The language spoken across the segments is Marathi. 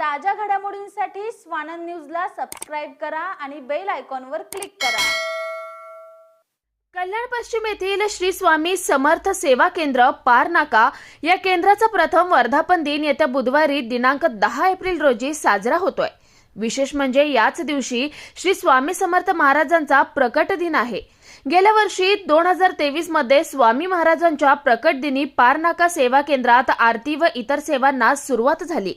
ताज्या घडामोडींसाठी स्वानंद न्यूजला सबस्क्राईब करा आणि बेल आयकॉनवर क्लिक करा. कल्याण पश्चिम येथील श्री स्वामी समर्थ सेवा केंद्र पार नाका या केंद्राचा प्रथम वर्धापन दिन येत्या बुधवारी दिनांक दहा एप्रिल रोजी साजरा होतोय. विशेष म्हणजे याच दिवशी श्री स्वामी समर्थ महाराजांचा प्रकट दिन आहे. गेल्या वर्षी दोन हजार तेवीसमध्ये स्वामी महाराजांच्या प्रकट दिनी पारनाका सेवा केंद्रात आरती व इतर सेवांना सुरुवात झाली.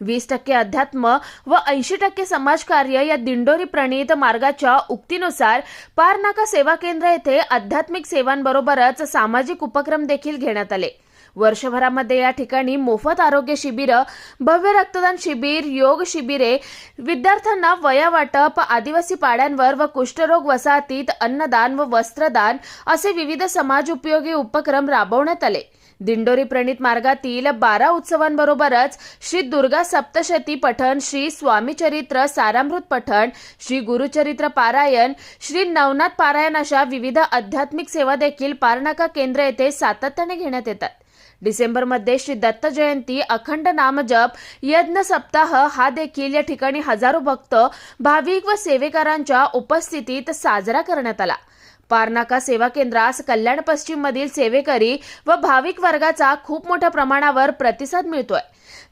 वीस टक्के अध्यात्म व ऐंशी टक्के समाजकार्य या दिंडोरी प्रणीत मार्गाच्या उक्तीनुसार पारनाका सेवा केंद्र येथे आध्यात्मिक सेवांबरोबरच सामाजिक उपक्रम देखील घेण्यात आले. वर्षभरामध्ये या ठिकाणी मोफत आरोग्य शिबिरं भव्य रक्तदान शिबिर योग शिबिरे विद्यार्थ्यांना वया वाटप आदिवासी पाड्यांवर व कुष्ठरोग वसाहतीत अन्नदान व वस्त्रदान असे विविध समाज उपयोगी उपक्रम राबवण्यात आले. दिंडोरी प्रणित मार्गातील बारा उत्सवांबरोबरच श्री दुर्गा सप्तशती पठण श्री स्वामीचरित्र सारामृत पठण श्री गुरुचरित्र पारायण श्री नवनाथ पारायण अशा विविध आध्यात्मिक सेवा देखील पारनाका केंद्र येथे सातत्याने घेण्यात येतात. डिसेंबरमध्ये श्री दत्त जयंती अखंड नामजप यज्ञ सप्ताह हा देखील या ठिकाणी हजारो भक्त भाविक व सेवेकरांच्या उपस्थितीत साजरा करण्यात आला. पारनाका सेवा केंद्रास कल्याण पश्चिम मधील सेवेकरी व भाविक वर्गाचा खूप मोठ्या प्रमाणावर प्रतिसाद मिळतोय.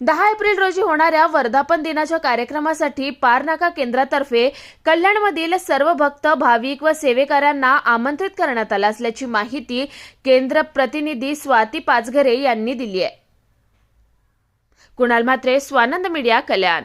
दहा एप्रिल रोजी होणाऱ्या वर्धापन दिनाच्या कार्यक्रमासाठी पारनाका केंद्रातर्फे कल्याणमधील सर्व भक्त भाविक व सेवेकऱ्यांना आमंत्रित करण्यात आलं असल्याची माहिती केंद्र प्रतिनिधी स्वाती पाचघरे यांनी दिली आहे. कुणाल म्हात्रे स्वानंद मीडिया कल्याण.